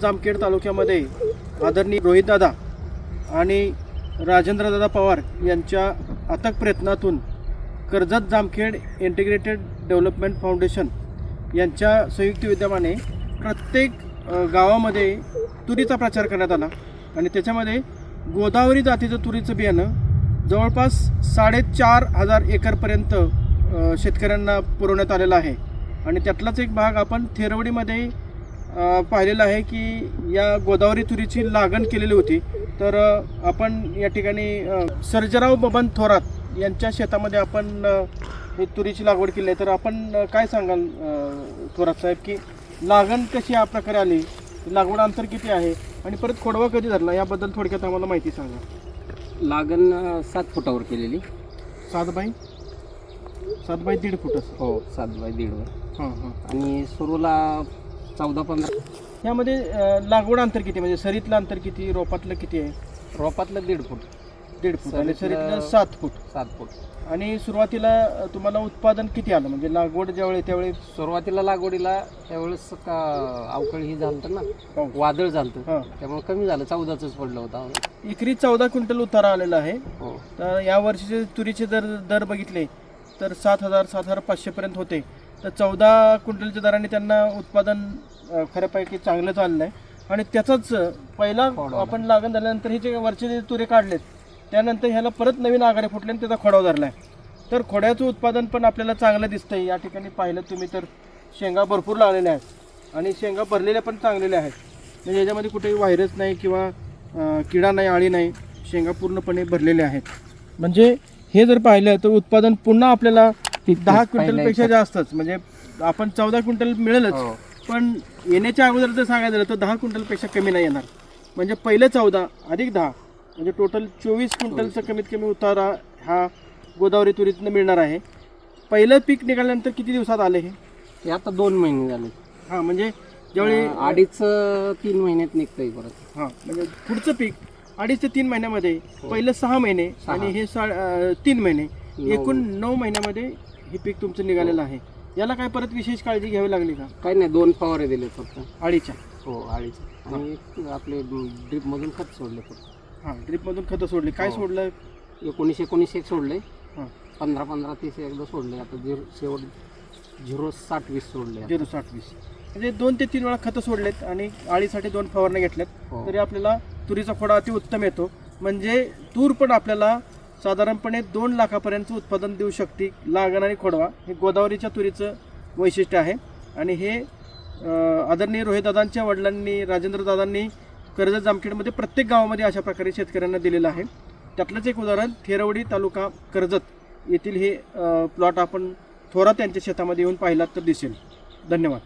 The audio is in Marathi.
जामखेड तालुक्यामध्ये आदरणीय रोहितदादा आणि राजेंद्रदादा पवार यांच्या अथक प्रयत्नातून Karjat Jamkhed integrated development foundation यांच्या संयुक्त विद्यमाने प्रत्येक गावामध्ये तुरीचा प्रचार करण्यात आला. आणि त्याच्यामध्ये गोदावरी जातीचं तुरीचं बियाणं जवळपास साडेचार हजार एकरपर्यंत शेतकऱ्यांना पुरवण्यात आलेलं आहे. आणि त्यातलाच एक भाग आपण थेरवडीमध्ये पाहिलेलं आहे की या गोदावरी तुरीची लागण केलेली होती. तर आपण या ठिकाणी सर्जराव बबन थोरात यांच्या शेतामध्ये आपण ही तुरीची लागवड केली आहे. तर आपण काय सांगाल थोरात साहेब की लागण कशी या प्रकारे आली? लागवड अंतर किती आहे? आणि परत खोडवा कधी धरला? याबद्दल थोडक्यात आम्हाला माहिती सांगा. लागण सात फुटावर केलेली. सात बाय सात बाय दीड फूट हो सात बाय दीडवर. हां हां. आणि सुरूला चौदा पंधरा. यामध्ये लागवड अंतर किती म्हणजे सरीतलं अंतर किती रोपातलं किती आहे? रोपातलं दीड फूट. दीड फूट. आणि सरीतलं- सरीतलं सात फूट. सात फूट. आणि सुरुवातीला अ, तुम्हाला उत्पादन किती आलं? म्हणजे लागवड ज्यावेळी त्यावेळी सुरुवातीला लागवडीला त्यावेळेस का अवकाळी ही झालं ना. पाऊस. वादळ झालं हां. त्यामुळे कमी झालं. चौदाच पडलं होतं. एकरी चौदा क्विंटल उतारा आलेला आहे. हो. तर या वर्षीचे तुरीचे दर दर बघितले तर सात हजार सात हजार पाचशेपर्यंत होते. तर चौदा क्विंटलच्या दराने त्यांना उत्पादन खऱ्यापैकी चांगलं चाललं आहे आणि त्याचाच पहिला. आपण लागण झाल्यानंतर हे जे वरचे जे तुरे काढलेत त्यानंतर ह्याला परत नवीन आघाडी फुटले आणि त्याचा खोडाव धरला आहे तर खोड्याचं उत्पादन पण आपल्याला चांगलं दिसतंय. या ठिकाणी पाहिलं तुम्ही तर शेंगा भरपूर लागलेल्या आहेत आणि शेंगा भरलेल्या पण चांगलेल्या आहेत. म्हणजे याच्यामध्ये कुठेही व्हायरस नाही किंवा किडा नाही आळी नाही शेंगा पूर्णपणे भरलेल्या आहेत. म्हणजे हे जर पाहिलं तर उत्पादन पुन्हा आपल्याला दहा क्विंटलपेक्षा जास्तच. म्हणजे आपण चौदा क्विंटल मिळेलच. हो. पण येण्याच्या अगोदर जर सांगायचं झालं तर दहा क्विंटलपेक्षा कमी नाही येणार. म्हणजे पहिलं चौदा अधिक दहा. म्हणजे टोटल चोवीस क्विंटलचं कमीत कमी उतारा हा गोदावरी तुरीतनं मिळणार आहे. पहिलं पीक निघाल्यानंतर किती दिवसात आले हे? हे आता दोन महिने झाले. हां म्हणजे ज्यावेळी अं, अडीच अं, तीन महिन्यात निघतंय परत. हां म्हणजे पुढचं पीक अडीच ते तीन महिन्यामध्ये पहिलं सहा महिने. आणि हे सा अं, तीन महिने. एकूण नऊ महिन्यामध्ये हे पीक तुमचं निघालेलं आहे. याला काय परत विशेष काळजी घ्यावी लागली का? काही नाही दोन फवारे दिले फक्त. अडीच्या हो अडीच आणि आपले ड्रीप मधून खत सोडले फक्त. हां ड्रिपमधून खतं सोडली. काय हो. सोडलं? एकोणीस एकोणीस एक सोडले. हां. पंधरा पंधरा तीस एकदा सोडले. आता झिरो शेवट झिरो साठ वीस सोडले. झिरो साठ वीस. म्हणजे दोन ते तीन वेळा खतं सोडलेत आणि आळीसाठी दोन फवारण्या घेतल्यात. हो. तरी आपल्याला तुरीचा खोडा अति उत्तम येतो. म्हणजे तूर पण आपल्याला साधारणपणे दोन लाखापर्यंतचं उत्पादन देऊ शकते लागण आणि खोडवा हे गोदावरीच्या तुरीचं वैशिष्ट्य आहे. आणि हे आदरणीय रोहितदादांच्या वडिलांनी राजेंद्रदादांनी कर्ज जामखेडमध्ये प्रत्येक गावामध्ये अशा प्रकारे शेतकऱ्यांना दिलेलं आहे. त्यातलंच एक उदाहरण थेरवडी तालुका कर्जत येथील हे प्लॉट आपण थोरात यांच्या शेतामध्ये येऊन पाहिलात तर दिसेल. धन्यवाद.